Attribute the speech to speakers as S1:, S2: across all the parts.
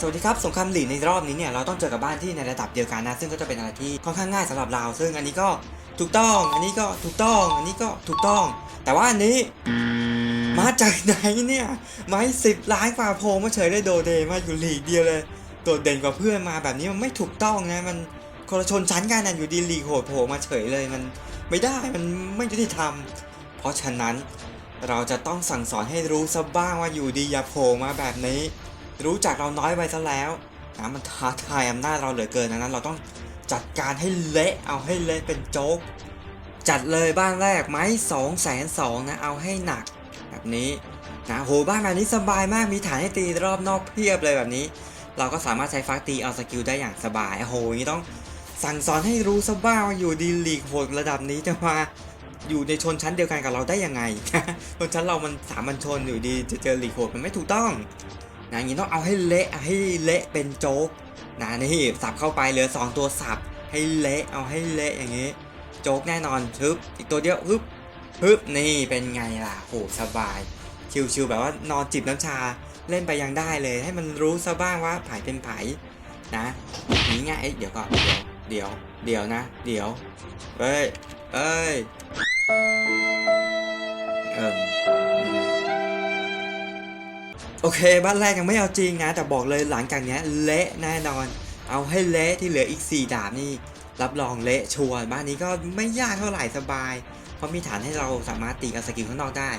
S1: สวัสดีครับสงครามหลีในรอบนี้เนี่ยเราต้องเจอกับบ้านที่ในระดับเดียวกันนะซึ่งก็จะเป็นอะไรที่ค่อนข้างง่ายสำหรับเรา ซึ่งอันนี้ก็ถูกต้อง อันนี้ก็ถูกต้อง อันนี้ก็ถูกต้อง แต่ว่าอันนี้มาจากไหนเนี่ยไม้สิบล้านกว่าโพมาเฉยได้โดเดมาอยู่หลีกเดียวเลยโดดเด่นกว่าเพื่อนมาแบบนี้มันไม่ถูกต้องนะมันคนละชนชั้นกันนะอยู่ดีหลีกโหดโผล่มาเฉยเลยมันไม่ได้มันไม่ยุติธรรม เพราะฉะนั้นเราจะต้องสั่งสอนให้รู้ซะบ้างว่าอยู่ดีอย่าโผล่มาแบบนี้ รู้จักเราน้อยไปซะแล้วนะมันท้าทายอำนาจเราเหลือเกินดังนั้นเราต้องจัดการให้เละเอาให้เละเป็นโจ๊ก จัดเลยบ้านแรกไม้สองแสนสองนะเอาให้หนักแบบนี้นะโหบ้านแบบนี้สบายมากมีฐานให้ตีรอบนอกเพียบเลยแบบนี้ เราก็สามารถใช้ฟักตีเอาสกิลได้อย่างสบายโอ้โหงนี้ต้องสั่งสอนให้รู้ซะบ้างว่าอยู่ดีลีกโหดระดับนี้จะมาอยู่ในชนชั้นเดียวกันกับเราได้ยังไงชนชั้นเรามันสามัญชนอยู่ดีจะเจอลีกโหดมันไม่ถูกต้อง นะอย่างนี้ต้องเอาให้เละให้เละเป็นโจ๊กนะนี่สับเข้าไปเหลือ 2 ตัวสับให้เละเอาให้เละอย่างนี้ โจ๊กแน่นอนฮึบอีกตัวเดียวฮึบฮึบนี่เป็นไงล่ะโหสบาย ชิวๆแบบว่านอนจิบน้ำชาเล่นไปยังได้เลย ให้มันรู้ซะบ้างว่าไผ่เป็นไผ่นะนี่ไงเอ้ยเดี๋ยวก่อนเดี๋ยวเดี๋ยวเดี๋ยวนะ เดี๋ยวเอ้ยเอ้ยเอิ่ม โอเค บ้านแรกยังไม่เอาจริงนะ แต่บอกเลยหลังจากนี้เละแน่นอน เอาให้เละที่เหลืออีก 4 ดาบนี่ รับรองเละชัวร์บ้านนี้ก็ไม่ยากเท่าไหร่สบาย เพราะมีฐานให้เราสามารถตีกับสกิลข้างนอกได้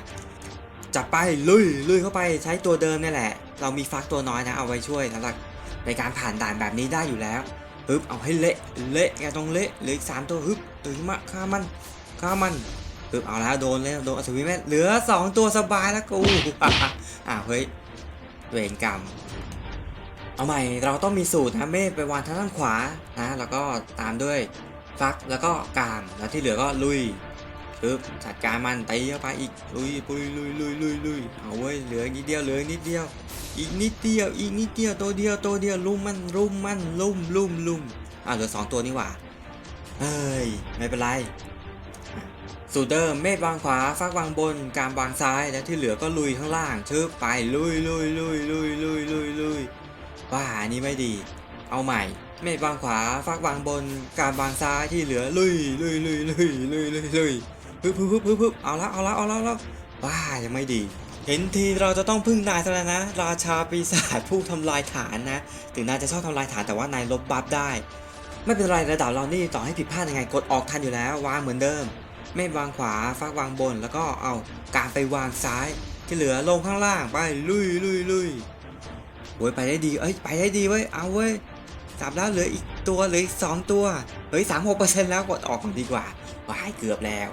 S1: จับไปลุยลุยเข้าไปใช้ตัวเดิมนี่แหละ เรามีฟักตัวน้อยนะเอาไว้ช่วยสำหรับในการผ่านด่านแบบนี้ได้อยู่แล้วฮึบเอาให้เละเละแกต้องเละเหลืออีกสามตัวฮึบตื่นมาฆ่ามันฆ่ามันฮึบเอาแล้วโดนแล้วโดนอสุวิแม่เหลือสองตัวสบายแล้วกูอ่าวเฮ้ย เวรกรรม เอาใหม่เราต้องมีสูตรนะเมฆไปวางทางด้านขวานะแล้วก็ตามด้วยฟักแล้วก็กามแล้วที่เหลือก็ลุยปึ๊บจัดการมันตีเข้าไปอีกลุยปุยลุยลุยลุยลุยเอาเว้ยเหลือนิดเดียวเหลือนิดเดียว อีกนิดเดียวอีกนิดเดียวตัวเดียวตัวเดียวลุ่มมันลุ่มมันลุ่มลุ่มลุ่มอ่าเหลือสองตัวนี่หว่าเฮ้ยไม่เป็นไร สูตรเดิมเมฆวางขวาฟักวางบน กามวางซ้ายแล้วที่เหลือก็ลุยข้างล่างชึบไปลุยลุยลุยลุยลุยลุยลุยว่าอันนี้ไม่ดี เอาใหม่ เมฆวางขวาฟักวางบน กามวางซ้ายที่เหลือลุยลุยลุยลุยลุยลุยลุยฮึบฮึบฮึบฮึบฮึบเอาละเอาละเอาละเอาละว่ายังไม่ดี เห็นทีเราจะต้องพึ่งนายซะแล้วนะ ราชาปีศาจผู้ทำลายฐานนะ ถึงนายจะชอบทำลายฐานแต่ว่านายลบบัฟได้ ไม่เป็นไรระดับเรานี่ต่อให้ผิดพลาดยังไงกดออกทันอยู่แล้ววางเหมือนเดิม ไม่วางขวาฟักวางบน แล้วก็เอาการไปวางซ้าย ที่เหลือลงข้างล่างไปลุยลุยลุยโว้ยไปได้ดีเอ้ยไปได้ดีเว้ยเอาเว้ยสับแล้วเหลืออีกตัวเหลืออีกสองตัวเฮ้ยสามหกเปอร์เซ็นต์แล้วกดออกดีกว่าว้ายเกือบแล้ว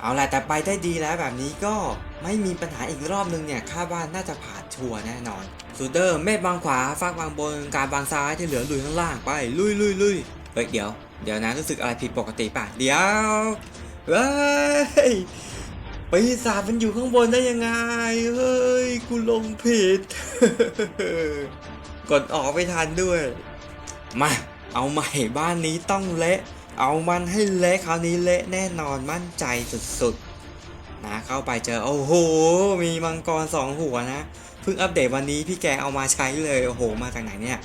S1: เอาแหละแต่ไปได้ดีแล้วแบบนี้ก็ไม่มีปัญหาอีกรอบนึงเนี่ยคาดว่าน่าจะผ่านชัวร์แน่นอนสูเดอร์เมฆวางขวาฟักวางบน การวางซ้ายที่เหลือลุยข้างล่างไปลุยลุยลุยเฮ้ยเดี๋ยวเดี๋ยวนะรู้สึกอะไรผิดปกติป่ะเดี๋ยว เฮ้ยปีศาจมันอยู่ข้างบนได้ยังไง เฮ้ย กูลงผิด กดออกไม่ทันด้วย มา เอาใหม่บ้านนี้ต้องเละ เอามันให้เละคราวนี้เละแน่นอนมั่นใจสุดๆ นะเข้าไปเจอ โอ้โห มีมังกรสองหัวนะ เพิ่งอัปเดตวันนี้พี่แกเอามาใช้เลย โอ้โห มาจากไหนเนี่ย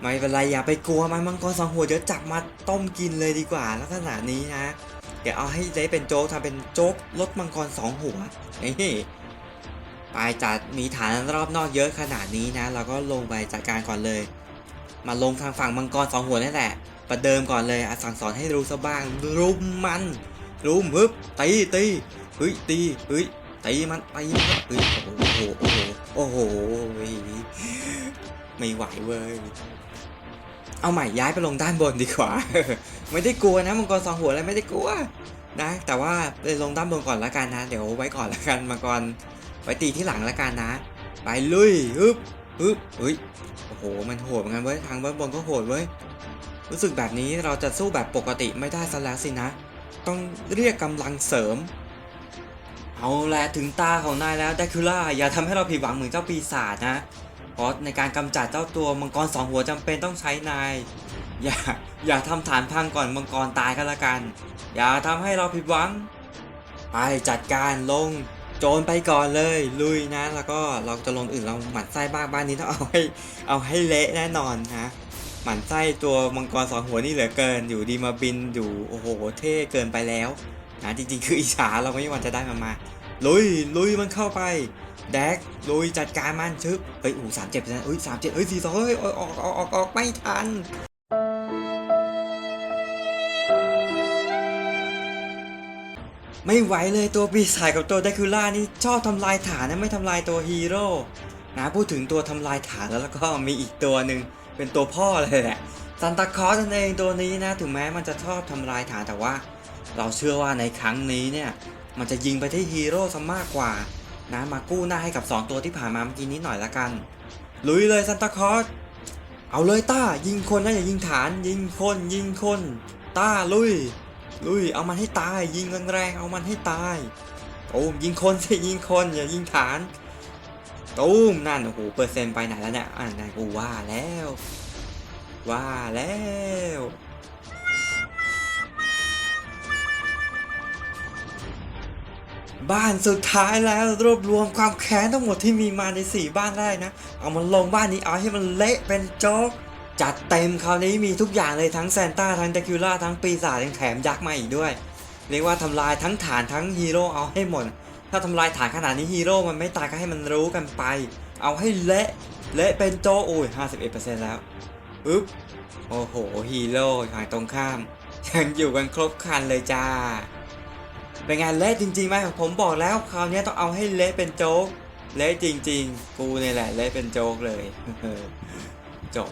S1: ไม่เป็นไรอย่าไปกลัวมันมังกรสองหัวเดี๋ยวจับมาต้มกินเลยดีกว่าลักษณะนี้นะ เดี๋ยวเอาให้ได้เป็นโจ๊กทำเป็นโจ๊กรถมังกรสองหัวนี่ไปจัดมีฐานรอบนอกเยอะขนาดนี้นะ เราก็ลงไปจัดการก่อนเลย มาลงทางฝั่งมังกรสองหัวนั่นแหละ ประเดิมก่อนเลยอะสั่งสอนให้รู้ซะบ้างรุมมันรุมฮึบตีตีเฮ้ยตีเฮ้ยตีมันตีมันเฮ้ยโอ้โหโอ้โหโอ้โหไม่ไหวเว้ยเอาใหม่ย้ายไปลงด้านบนดีกว่า ไม่ได้กลัวนะมังกรสองหัวอะไรไม่ได้กลัวนะ แต่ว่าไปลงด้านบนก่อนละกันนะ เดี๋ยวไว้ก่อนละกันมังกรไว้ตีที่หลังละกันนะ ไปลุยฮึบฮึบเฮ้ยโอ้โหมันโหดเหมือนกันเว้ยทางด้านบนก็โหดเว้ยรู้สึกแบบนี้เราจะสู้แบบปกติไม่ได้ซะแล้วสินะ ต้องเรียกกำลังเสริม เอาแหละถึงตาของนายแล้วไดคิล่าอย่าทำให้เราผิดหวังเหมือนเจ้าปีศาจนะ เพราะในการกำจัดเจ้าตัวมังกรสองหัวจำเป็นต้องใช้นาย อย่า อย่าทำฐานพังก่อนมังกรตายก็แล้วกัน อย่าทำให้เราผิดหวัง ไปจัดการลงโจรไปก่อนเลย ลุยนะ แล้วก็เราจะลงอื่นเราหมั่นไส้บ้างบ้านนี้ต้องเอาให้เอาให้เละแน่นอนนะหมั่นไส้ตัวมังกรสองหัวนี่เหลือเกิน อยู่ดีมาบินอยู่โอ้โหเท่เกินไปแล้วนะจริงๆ คืออิจฉาเราไม่มีวันจะได้มันมา ลุยลุยมันเข้าไปแดกลุยจัดการมันชึบเฮ้ยโอ้สามเจ็ดนะเฮ้ยสามเจ็ดเฮ้ยสี่สองเฮ้ยออกออกออกออกไม่ทัน ไม่ไหวเลยตัวปีศาจกับตัวไดคูล่านี่ชอบทำลายฐานนะไม่ทำลายตัวฮีโร่นะพูดถึงตัวทำลายฐานแล้วแล้วก็มีอีกตัวหนึ่งเป็นตัวพ่อเลยแหละซันตาคอสนั่นเองตัวนี้นะถึงแม้มันจะชอบทำลายฐานแต่ว่า เราเชื่อว่าในครั้งนี้เนี่ยมันจะยิงไปที่ฮีโร่ซะมากกว่านะมากู้หน้าให้กับ 2 ตัวที่ผ่านมาเมื่อกี้นี้หน่อยละกัน ลุยเลยซันตาคอสเอาเลยต้ายิงคนนะอย่ายิงฐาน ยิงคนยิงคนต้าลุย ลุยเอามันให้ตาย ยิงแรงๆเอามันให้ตายตูมยิงคนสิยิงคนอย่ายิงฐานตูมนั่นโอ้โหเปอร์เซ็นต์ไปไหนแล้วเนี่ยอ่านั่นกูว่าแล้ว ว่าแล้วบ้านสุดท้ายแล้วรวบรวมความแค้นทั้งหมดที่มีมาในสี่บ้านแรกนะ เอามันลงบ้านนี้เอาให้มันเละเป็นโจ๊ก จัดเต็มคราวนี้มีทุกอย่างเลยทั้งแซนต้าทั้งเดคิล่าทั้งปีศาจยังแถมยักษ์มาอีกด้วย เรียกว่าทำลายทั้งฐานทั้งฮีโร่เอาให้หมด ถ้าทำลายฐานขนาดนี้ฮีโร่มันไม่ตายก็ให้มันรู้กันไป เอาให้เละเละเป็นโจโอ้ย51%แล้วอึ๊บโอ้โหฮีโร่ฝั่งตรงข้าม ยังอยู่กันครบคันเลยจ้า เป็นไงเละจริงๆไหมผมบอกแล้วคราวนี้ต้องเอาให้เละเป็นโจ๊กเละจริง ๆ กูเนี่ยแหละเละเป็นโจ๊กเลยจบ